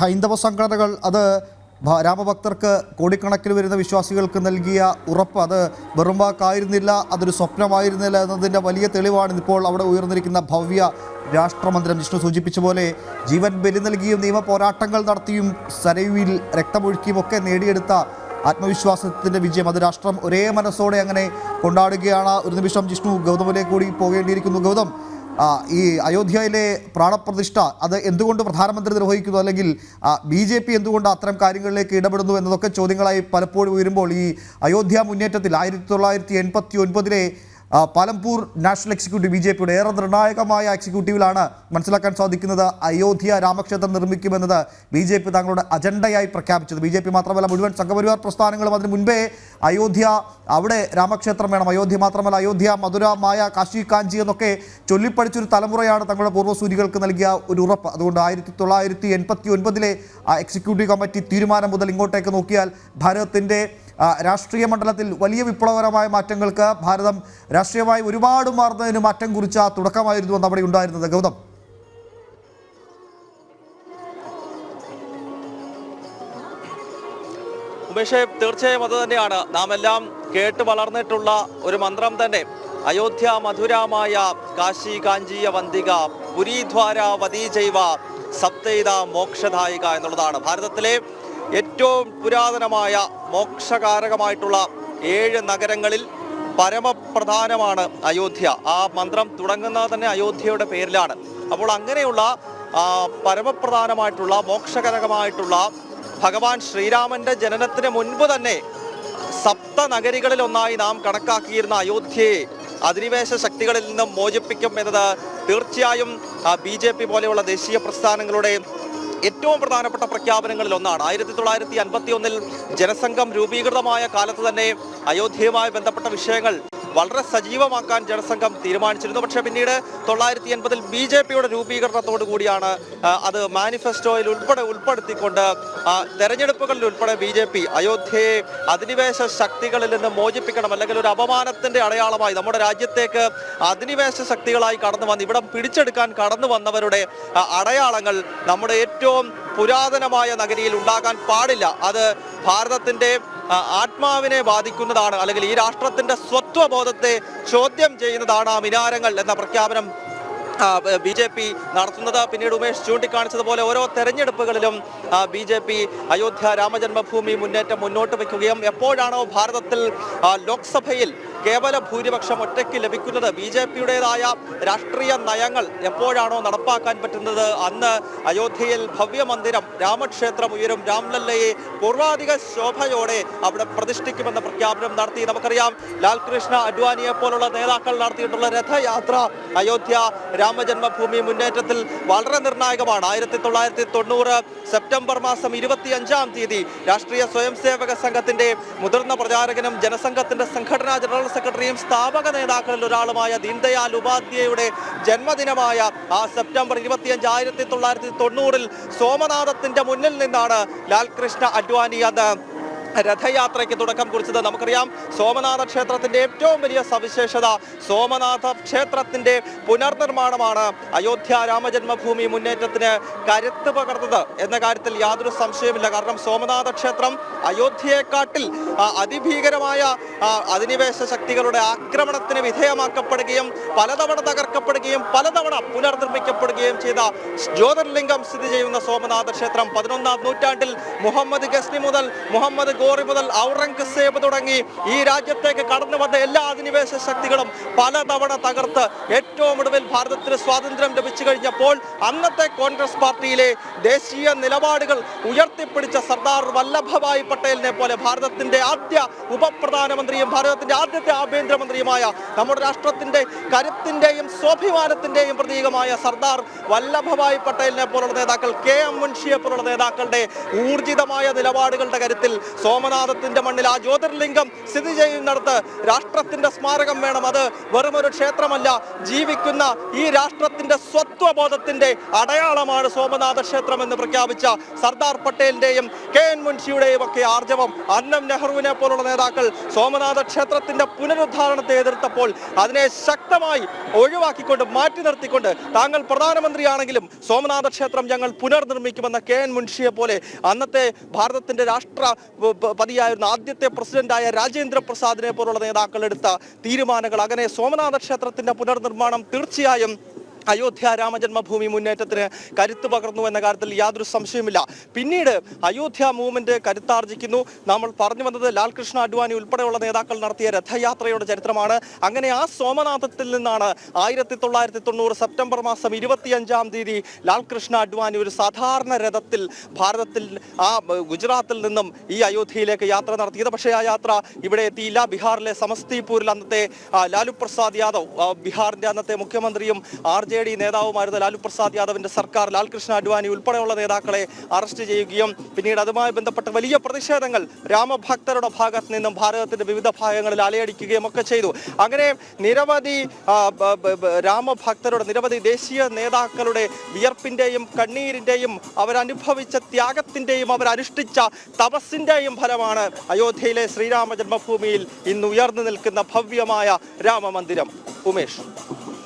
ഹൈന്ദവ സംഘടനകൾ അത് രാമഭക്തർക്ക് കോടിക്കണക്കിന് വരുന്ന വിശ്വാസികൾക്ക് നൽകിയ ഉറപ്പ് അത് വെറും വാക്കായിരുന്നില്ല അതൊരു സ്വപ്നമായിരുന്നില്ല എന്നതിന്റെ വലിയ തെളിവാണ് ഇപ്പോൾ അവിടെ ഉയർന്നിരിക്കുന്ന ഭവ്യ രാഷ്ട്രമന്ദിരം. വിഷ്ണു സൂചിപ്പിച്ച പോലെ ജീവൻ ബലി നൽകിയും നിയമ പോരാട്ടങ്ങൾ നടത്തിയും സരയുവിൽ രക്തമൊഴുക്കിയും ഒക്കെ നേടിയെടുത്ത ആത്മവിശ്വാസത്തിന്റെ വിജയം. അത് രാഷ്ട്രം ഒരേ മനസ്സോടെ അങ്ങനെ കൊണ്ടാടുകയാണ്. ഒരു നിമിഷം ജിഷ്ണു ഗൗതമിലേക്ക് കൂടി പോകേണ്ടിയിരിക്കുന്നു. ഗൗതം ഈ അയോധ്യയിലെ പ്രാണപ്രതിഷ്ഠ അത് എന്തുകൊണ്ട് പ്രധാനമന്ത്രി നിർവഹിക്കുന്നു? അല്ലെങ്കിൽ ബി ജെ പി എന്തുകൊണ്ട് അത്തരം കാര്യങ്ങളിലേക്ക് ഇടപെടുന്നു എന്നതൊക്കെ ചോദ്യങ്ങളായി പലപ്പോഴും ഉയരുമ്പോൾ ഈ അയോധ്യ മുന്നേറ്റത്തിൽ ആയിരത്തി തൊള്ളായിരത്തി എൺപത്തി ഒൻപതിലെ Palampur national executive B J പിയുടെ ഏറെ നിർണായകമായ എക്സിക്യൂട്ടീവിലാണ് മനസ്സിലാക്കാൻ സാധിക്കുന്നത് അയോധ്യ രാമക്ഷേത്രം നിർമ്മിക്കുമെന്നത് ബി ജെ പി തങ്ങളുടെ അജണ്ടയായി പ്രഖ്യാപിച്ചത്. ബി ജെ പി മാത്രമല്ല മുഴുവൻ സംഘപരിവാർ പ്രസ്ഥാനങ്ങളും അതിന് മുൻപേ അയോധ്യ അവിടെ രാമക്ഷേത്രം വേണം. അയോധ്യ മാത്രമല്ല അയോധ്യ മധുര മായ കാശി കാഞ്ചി എന്നൊക്കെ ചൊല്ലിപ്പടിച്ചൊരു തലമുറയാണ് തങ്ങളുടെ പൂർവസൂരികൾക്ക് നൽകിയ ഒരു ഉറപ്പ്. അതുകൊണ്ട് ആയിരത്തി തൊള്ളായിരത്തി എൺപത്തി ഒൻപതിലെ എക്സിക്യൂട്ടീവ് കമ്മിറ്റി തീരുമാനം മുതൽ ഇങ്ങോട്ടേക്ക് നോക്കിയാൽ ഭാരതത്തിന്റെ രാഷ്ട്രീയ മണ്ഡലത്തിൽ വലിയ വിപ്ലവകരമായ മാറ്റങ്ങൾക്ക് ഭാരതം രാഷ്ട്രീയമായി ഒരുപാട് മാറുന്നതിന് മാറ്റം കുറിച്ച തുടക്കമായിരുന്നു അന്ന് അവിടെ ഉണ്ടായിരുന്നത്. ഗൗതം. ഉമേഷേ തീർച്ചയായും അത് തന്നെയാണ്. നാം എല്ലാം കേട്ട് വളർന്നിട്ടുള്ള ഒരു മന്ത്രം തന്നെ. അയോധ്യ മധുരാമായ കാശി കാഞ്ചീയ വന്തിക പുരീദ്വാര വതീജൈവ സപ്തൈത മോക്ഷദായിക എന്നുള്ളതാണ്. ഭാരതത്തിലെ ഏറ്റവും പുരാതനമായ മോക്ഷകാരകമായിട്ടുള്ള ഏഴ് നഗരങ്ങളിൽ പരമപ്രധാനമാണ് അയോധ്യ. ആ മന്ത്രം തുടങ്ങുന്നത് തന്നെ അയോധ്യയുടെ പേരിലാണ്. അപ്പോൾ അങ്ങനെയുള്ള പരമപ്രധാനമായിട്ടുള്ള മോക്ഷകരകമായിട്ടുള്ള ഭഗവാൻ ശ്രീരാമന്റെ ജനനത്തിന് മുൻപ് തന്നെ സപ്ത നഗരികളിൽ ഒന്നായി നാം കണക്കാക്കിയിരുന്ന അയോധ്യയെ അധിനിവേശ ശക്തികളിൽ നിന്നും മോചിപ്പിക്കും എന്നത് തീർച്ചയായും ബി ജെ പി പോലെയുള്ള ദേശീയ പ്രസ്ഥാനങ്ങളുടെ ഏറ്റവും പ്രധാനപ്പെട്ട പ്രഖ്യാപനങ്ങളിൽ ഒന്നാണ്. ആയിരത്തി തൊള്ളായിരത്തി അൻപത്തി ഒന്നിൽ ജനസംഘം രൂപീകൃതമായ കാലത്ത് തന്നെ അയോധ്യയുമായി ബന്ധപ്പെട്ട വിഷയങ്ങൾ വളരെ സജീവമാക്കാൻ ജനസംഘം തീരുമാനിച്ചിരുന്നു. പക്ഷേ പിന്നീട് തൊള്ളായിരത്തി എൺപതിൽ ബി ജെ പിയുടെ രൂപീകരണത്തോടു കൂടിയാണ് അത് മാനിഫെസ്റ്റോയിൽ ഉൾപ്പെടെ ഉൾപ്പെടുത്തിക്കൊണ്ട് തെരഞ്ഞെടുപ്പുകളിൽ ഉൾപ്പെടെ ബി ജെ പി അയോധ്യയെ അധിനിവേശ ശക്തികളിൽ നിന്ന് മോചിപ്പിക്കണം അല്ലെങ്കിൽ ഒരു അപമാനത്തിന്റെ അടയാളമായി നമ്മുടെ രാജ്യത്തേക്ക് അധിനിവേശ ശക്തികളായി കടന്നു വന്ന് ഇവിടം പിടിച്ചെടുക്കാൻ കടന്നു വന്നവരുടെ അടയാളങ്ങൾ നമ്മുടെ ഏറ്റവും പുരാതനമായ നഗരിയിൽ ഉണ്ടാകാൻ പാടില്ല. അത് ഭാരതത്തിന്റെ ആത്മാവിനെ ബാധിക്കുന്നതാണ് അല്ലെങ്കിൽ ഈ രാഷ്ട്രത്തിന്റെ സ്വത്വബോധത്തെ ചോദ്യം ചെയ്യുന്നതാണ് ആ മിനാരങ്ങൾ എന്ന പ്രഖ്യാപനം ബി ജെ പി നടത്തുന്നത്. പിന്നീട് ഉമേഷ് ചൂണ്ടിക്കാണിച്ചതുപോലെ ഓരോ തെരഞ്ഞെടുപ്പുകളിലും B J P Ayodhya Ramjanmabhoomi മുന്നേറ്റം മുന്നോട്ട് വയ്ക്കുകയും എപ്പോഴാണോ ഭാരതത്തിൽ ലോക്സഭയിൽ കേവല ഭൂരിപക്ഷം ഒറ്റയ്ക്ക് ലഭിക്കുന്നത് ബി ജെ പിയുടേതായ രാഷ്ട്രീയ നയങ്ങൾ എപ്പോഴാണോ നടപ്പാക്കാൻ പറ്റുന്നത്? അന്ന് അയോധ്യയിൽ ഭവ്യമന്ദിരം രാമക്ഷേത്രം ഉയരും. രാംലല്ലയെ പൂർവാധിക ശോഭയോടെ അവിടെ പ്രതിഷ്ഠിക്കുമെന്ന പ്രഖ്യാപനം നടത്തി. നമുക്കറിയാം ലാൽകൃഷ്ണ അഡ്വാനിയെ പോലുള്ള നേതാക്കൾ നടത്തിയിട്ടുള്ള രഥയാത്ര അയോധ്യ രാമജന്മഭൂമി മുന്നേറ്റത്തിൽ വളരെ നിർണായകമാണ്. ആയിരത്തി തൊള്ളായിരത്തി തൊണ്ണൂറ് സെപ്റ്റംബർ മാസം ഇരുപത്തി അഞ്ചാം തീയതി രാഷ്ട്രീയ സ്വയംസേവക സംഘത്തിന്റെ മുതിർന്ന പ്രചാരകനും ജനസംഘത്തിന്റെ സംഘടനാ ജനറൽ സെക്രട്ടറിയും സ്ഥാപക നേതാക്കളിൽ ഒരാളുമായ ദീൻദയാൽ ഉപാധ്യായയുടെ ജന്മദിനമായ ആ സെപ്റ്റംബർ ഇരുപത്തിയഞ്ച് ആയിരത്തി തൊള്ളായിരത്തി തൊണ്ണൂറിൽ സോമനാഥത്തിന്റെ മുന്നിൽ നിന്നാണ് ലാൽകൃഷ്ണ അഡ്വാനി അന്ന് രഥയാത്രയ്ക്ക് തുടക്കം കുറിച്ചത് നമുക്കറിയാം. സോമനാഥ ക്ഷേത്രത്തിന്റെ ഏറ്റവും വലിയ സവിശേഷത സോമനാഥ ക്ഷേത്രത്തിന്റെ പുനർനിർമ്മാണമാണ്. അയോധ്യ രാമജന്മഭൂമി മുന്നേറ്റത്തിന് കരുത്ത് പകർന്നത് എന്ന കാര്യത്തിൽ യാതൊരു സംശയമില്ല കാരണം സോമനാഥ ക്ഷേത്രം അയോധ്യയെക്കാട്ടിൽ അതിഭീകരമായ അധിനിവേശ ശക്തികളുടെ ആക്രമണത്തിന് വിധേയമാക്കപ്പെടുകയും പലതവണ തകർക്കപ്പെടുകയും പലതവണ പുനർനിർമ്മിക്കപ്പെടുകയും ചെയ്ത ജ്യോതിർലിംഗം സ്ഥിതി ചെയ്യുന്ന സോമനാഥ ക്ഷേത്രം പതിനൊന്നാം നൂറ്റാണ്ടിൽ മുഹമ്മദ് ഗസ്നി മുതൽ മുഹമ്മദ് ഗോറി മുതൽ ഔറംഗസേബ് തുടങ്ങി ഈ രാജ്യത്തേക്ക് കടന്നു വന്ന എല്ലാ അധിനിവേശ ശക്തികളും പലതവണ തകർത്ത് ഏറ്റവും ഒടുവിൽ ഭാരതത്തിന് സ്വാതന്ത്ര്യം ലഭിച്ചു കഴിഞ്ഞപ്പോൾ അന്നത്തെ കോൺഗ്രസ് പാർട്ടിയിലെ ദേശീയ നിലപാടുകൾ ഉയർത്തിപ്പിടിച്ച സർദാർ വല്ലഭഭായ് പട്ടേലിനെ പോലെ ഭാരതത്തിന്റെ ആദ്യ ഉപപ്രധാനമന്ത്രിയും ഭാരതത്തിന്റെ ആദ്യത്തെ ആഭ്യന്തരമന്ത്രിയുമായ നമ്മുടെ രാഷ്ട്രത്തിന്റെ കരുത്തിന്റെയും സ്വാഭിമാനത്തിന്റെയും പ്രതീകമായ സർദാർ വല്ലഭഭായ് പട്ടേലിനെ പോലുള്ള നേതാക്കൾ കെ എം മുൻഷിയെ പോലുള്ള നേതാക്കളുടെ ഊർജിതമായ നിലപാടുകളുടെ കരുത്തിൽ സോമനാഥത്തിന്റെ മണ്ണിൽ ആ ജ്യോതിർലിംഗം സ്ഥിതി ചെയ്യുന്നിടത്ത് രാഷ്ട്രത്തിന്റെ സ്മാരകം വേണം. അത് വെറും ഒരു ക്ഷേത്രമല്ല ജീവിക്കുന്ന ഈ രാഷ്ട്രത്തിന്റെ സ്വത്വബോധത്തിന്റെ അടയാളമാണ് സോമനാഥ ക്ഷേത്രം എന്ന് പ്രഖ്യാപിച്ച സർദാർ പട്ടേലിന്റെയും കെ എൻ മുൻഷിയുടെയും ഒക്കെ ആർജവം. അന്നം നെഹ്റുവിനെ പോലുള്ള നേതാക്കൾ സോമനാഥ ക്ഷേത്രത്തിന്റെ പുനരുദ്ധാരണത്തെ എതിർത്തപ്പോൾ അതിനെ ശക്തമായി ഒഴിവാക്കിക്കൊണ്ട് മാറ്റി നിർത്തിക്കൊണ്ട് താങ്കൾ പ്രധാനമന്ത്രിയാണെങ്കിലും സോമനാഥ ക്ഷേത്രം ഞങ്ങൾ പുനർനിർമ്മിക്കുമെന്ന കെ എൻ മുൻഷിയെ പോലെ അന്നത്തെ ഭാരതത്തിന്റെ രാഷ്ട്ര പതിയായിരുന്ന ആദ്യത്തെ പ്രസിഡന്റായ രാജേന്ദ്ര പ്രസാദിനെ പോലുള്ള നേതാക്കൾ എടുത്ത തീരുമാനങ്ങൾ. അങ്ങനെ സോമനാഥ ക്ഷേത്രത്തിന്റെ പുനർനിർമ്മാണം തീർച്ചയായും അയോധ്യ രാമജന്മഭൂമി മുന്നേറ്റത്തിന് കരുത്ത് പകർന്നു എന്ന കാര്യത്തിൽ യാതൊരു സംശയവുമില്ല. പിന്നീട് അയോധ്യ മൂവ്മെന്റ് കരുത്താർജിക്കുന്നു. നമ്മൾ പറഞ്ഞു വന്നത് ലാൽകൃഷ്ണ അഡ്വാനി ഉൾപ്പെടെയുള്ള നേതാക്കൾ നടത്തിയ രഥയാത്രയുടെ ചരിത്രമാണ്. അങ്ങനെ ആ സോമനാഥത്തിൽ നിന്നാണ് ആയിരത്തി തൊള്ളായിരത്തി തൊണ്ണൂറ് സെപ്റ്റംബർ മാസം ഇരുപത്തിയഞ്ചാം തീയതി ലാൽകൃഷ്ണ അഡ്വാനി ഒരു സാധാരണ രഥത്തിൽ ഭാരതത്തിൽ ആ ഗുജറാത്തിൽ നിന്നും ഈ അയോധ്യയിലേക്ക് യാത്ര നടത്തിയത്. പക്ഷേ ആ യാത്ര ഇവിടെ എത്തിയില്ല. ബീഹാറിലെ സമസ്തിപൂരിൽ അന്നത്തെ ലാലു പ്രസാദ് യാദവ് ബീഹാറിന്റെ അന്നത്തെ മുഖ്യമന്ത്രിയും ആർ. ജെ. ഡി നേതാവുമായിരുന്ന ലാലു പ്രസാദ് യാദവിന്റെ സർക്കാർ ലാൽകൃഷ്ണ അഡ്വാനി ഉൾപ്പെടെയുള്ള നേതാക്കളെ അറസ്റ്റ് ചെയ്യുകയും പിന്നീട് അതുമായി ബന്ധപ്പെട്ട വലിയ പ്രതിഷേധങ്ങൾ രാമഭക്തരുടെ ഭാഗത്ത് നിന്നും ഭാരതത്തിന്റെ വിവിധ ഭാഗങ്ങളിൽ അലയടിക്കുകയും ഒക്കെ ചെയ്തു. അങ്ങനെ നിരവധി രാമഭക്തരുടെ നിരവധി ദേശീയ നേതാക്കളുടെ വിയർപ്പിന്റെയും കണ്ണീരിന്റെയും അവരനുഭവിച്ച ത്യാഗത്തിന്റെയും അവരനുഷ്ഠിച്ച തപസ്സിന്റെയും ഫലമാണ് അയോധ്യയിലെ ശ്രീരാമ ജന്മഭൂമിയിൽ ഇന്ന് ഉയർന്നു നിൽക്കുന്ന ഭവ്യമായ രാമമന്ദിരം. ഉമേഷ്.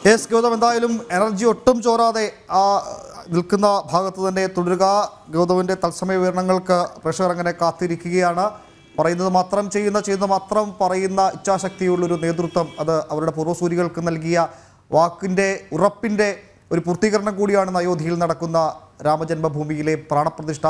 എസ് ഗൗതം എന്തായാലും എനർജി ഒട്ടും ചോരാതെ ആ നിൽക്കുന്ന ഭാഗത്ത് തന്നെ തുടരുക. ഗൗതമിന്റെ തത്സമയ വിവരണങ്ങൾക്ക് പ്രഷർ അങ്ങനെ കാത്തിരിക്കുകയാണ്. പറയുന്നത് മാത്രം ചെയ്യുന്ന ചെയ്യുന്നത് മാത്രം പറയുന്ന ഇച്ഛാശക്തിയുള്ളൊരു നേതൃത്വം അത് അവരുടെ പൂർവസൂരികൾക്ക് നൽകിയ വാക്കിന്റെ ഉറപ്പിന്റെ ഒരു പൂർത്തീകരണം കൂടിയാണ് അയോധ്യയിൽ നടക്കുന്ന രാമജന്മഭൂമിയിലെ പ്രാണപ്രതിഷ്ഠ.